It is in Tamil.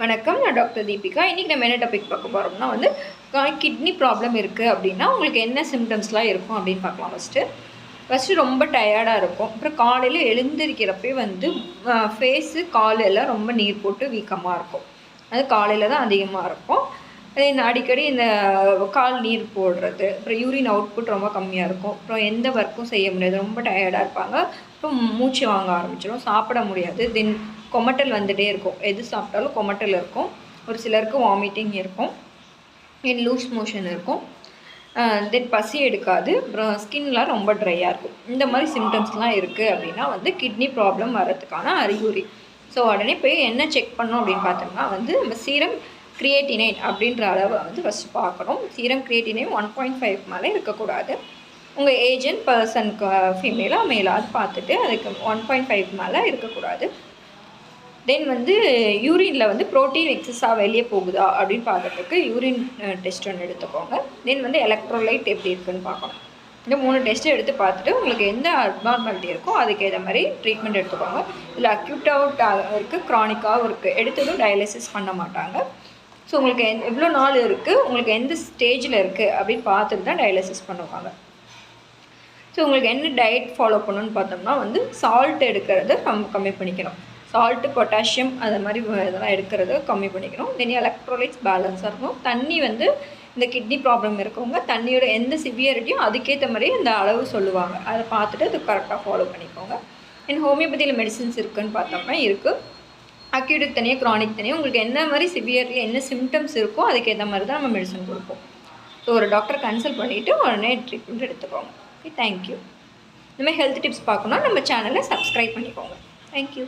வணக்கம் நான் டாக்டர் தீபிகா. இன்றைக்கி நம்ம என்ன டாபிக் பார்க்க போகிறோம்னா வந்து கிட்னி ப்ராப்ளம் இருக்குது அப்படின்னா உங்களுக்கு என்ன சிம்டம்ஸ்லாம் இருக்கும் அப்படின்னு பார்க்கலாம் ஃபஸ்ட்டு ஃபஸ்ட்டு ரொம்ப டயர்டாக இருக்கும். அப்புறம் காலையில் எழுந்திருக்கிறப்பே வந்து ஃபேஸு கால் எல்லாம் ரொம்ப நீர் போட்டு வீக்கமாக இருக்கும். அது காலையில் தான் அதிகமாக இருக்கும். தென் அடிக்கடி இந்த கால் நீர் போடுறது அப்புறம் யூரின் அவுட்புட் ரொம்ப கம்மியாக இருக்கும். அப்புறம் எந்த ஒர்க்கும் செய்ய முடியாது. ரொம்ப டயர்டாக இருப்பாங்க. அப்புறம் மூச்சு வாங்க ஆரம்பிச்சிடும் சாப்பிட முடியாது. தென் கொமட்டல் வந்துகிட்டே இருக்கும். எது சாப்பிட்டாலும் கொமட்டல் இருக்கும். ஒரு சிலருக்கு வாமிட்டிங் இருக்கும். தென் லூஸ் மோஷன் இருக்கும். தென் பசி எடுக்காது. அப்புறம் ஸ்கின்லாம் ரொம்ப ட்ரையாக இருக்கும். இந்த மாதிரி சிம்டம்ஸ்லாம் இருக்குது அப்படின்னா வந்து கிட்னி ப்ராப்ளம் வர்றதுக்கான அறிகுறி. ஸோ உடனே போய் என்ன செக் பண்ணோம் அப்படின்னு பார்த்தோம்னா வந்து நம்ம சீரம் கிரியேட்டினைன் அப்படின்ற அளவை வந்து ஃபஸ்ட்டு பார்க்கணும். Serum creatinine one point five மேலே இருக்கக்கூடாது. உங்கள் ஏஜென்ட் பர்சனுக்கு ஃபீமேலாக மேலாக பார்த்துட்டு அதுக்கு ஒன் பாயிண்ட் ஃபைவ் மேலே இருக்கக்கூடாது. தென் வந்து யூரினில் வந்து ப்ரோட்டீன் எக்ஸஸாக வெளியே போகுதா அப்படின்னு பார்க்கறதுக்கு யூரின் டெஸ்ட் ஒன்று எடுத்துக்கோங்க. தென் வந்து எலக்ட்ரோலைட் எப்படி இருக்குன்னு பார்க்கணும். இந்த மூணு டெஸ்ட்டு எடுத்து பார்த்துட்டு உங்களுக்கு எந்த அப்நார்மாலிட்டி இருக்கோ அதுக்கு ஏற்ற மாதிரி ட்ரீட்மெண்ட் எடுத்துக்கோங்க. இல்லை அக்யூட்டாகவும் இருக்குது க்ரானிக்காகவும் இருக்குது எடுத்ததும் டயாலிசிஸ் பண்ண மாட்டாங்க. ஸோ உங்களுக்கு எந் எவ்வளோ நாள் இருக்குது உங்களுக்கு எந்த ஸ்டேஜில் இருக்குது அப்படின்னு பார்த்துட்டு தான் டயாலிசிஸ் பண்ணுவாங்க. ஸோ உங்களுக்கு என்ன டயட் ஃபாலோ பண்ணணும்னு பார்த்தோம்னா வந்து சால்ட் எடுக்கிறத நம்ம கம்மி பண்ணிக்கணும். சால்ட்டு பொட்டாசியம் அது மாதிரி இதெல்லாம் எடுக்கிறத கம்மி பண்ணிக்கணும். தென் எலக்ட்ரோலைட்ஸ் பேலன்ஸாக இருக்கும் தண்ணி வந்து இந்த கிட்னி ப்ராப்ளம் இருக்கவங்க தண்ணியோட எந்த சிவியரிட்டியும் அதுக்கேற்ற மாதிரி இந்த அளவு சொல்லுவாங்க. அதை பார்த்துட்டு அது கரெக்டாக ஃபாலோ பண்ணிக்கோங்க. என் ஹோமியோபதியில் மெடிசின்ஸ் இருக்குதுன்னு பார்த்தோம்னா இருக்குது அக்யூட்டுக்கு தனியாக க்ரானிக் தனியாக உங்களுக்கு என்ன மாதிரி சிவியர் என்ன சிம்டம்ஸ் இருக்கோ அதுக்கேற்ற மாதிரி தான் நம்ம மெடிசன் கொடுப்போம். ஸோ ஒரு டாக்டர் கன்சல்ட் பண்ணிவிட்டு உடனே ட்ரீட்மெண்ட் எடுத்துக்கோங்க. ஓகே தேங்க்யூ இந்த மாதிரி ஹெல்த் டிப்ஸ் பார்க்கணுன்னா நம்ம சேனலை சப்ஸ்கிரைப் பண்ணிக்கோங்க. தேங்க்யூ